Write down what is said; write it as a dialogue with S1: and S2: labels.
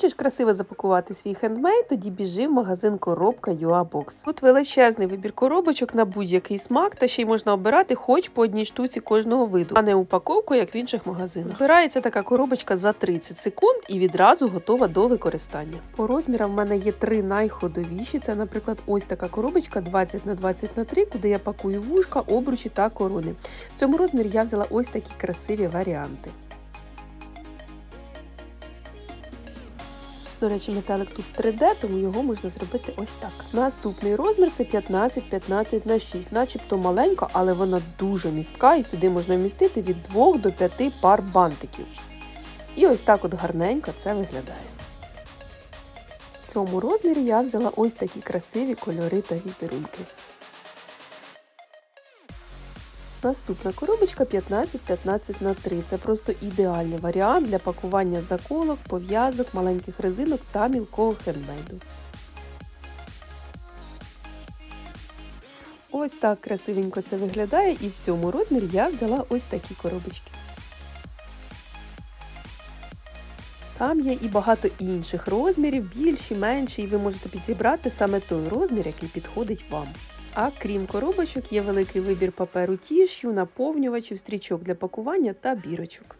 S1: Хочеш красиво запакувати свій хендмейд, тоді біжи в магазин коробка Box. Тут величезний вибір коробочок на будь-який смак, та ще й можна обирати хоч по одній штуці кожного виду, а не упаковку, як в інших магазинах. Збирається така коробочка за 30 секунд і відразу готова до використання. По розмірам в мене є три найходовіші. Це, наприклад, ось така коробочка 20 на 20 на 3, куди я пакую вушка, обручі та корони. В цьому розмірі я взяла ось такі красиві варіанти. До речі, металик тут 3D, тому його можна зробити ось так. Наступний розмір це 15-15 на 6, начебто маленька, але вона дуже містка, і сюди можна вмістити від 2 до 5 пар бантиків. І ось так от гарненько це виглядає. В цьому розмірі я взяла ось такі красиві кольори та візерунки. Наступна коробочка 15-15 на 3. Це просто ідеальний варіант для пакування заколок, пов'язок, маленьких резинок та мілкого хендмейду. Ось так красивенько це виглядає, і в цьому розмірі я взяла ось такі коробочки. Там є і багато інших розмірів, більші, менші, і ви можете підібрати саме той розмір, який підходить вам. А крім коробочок, є великий вибір паперу тішю, наповнювачів, стрічок для пакування та бірочок.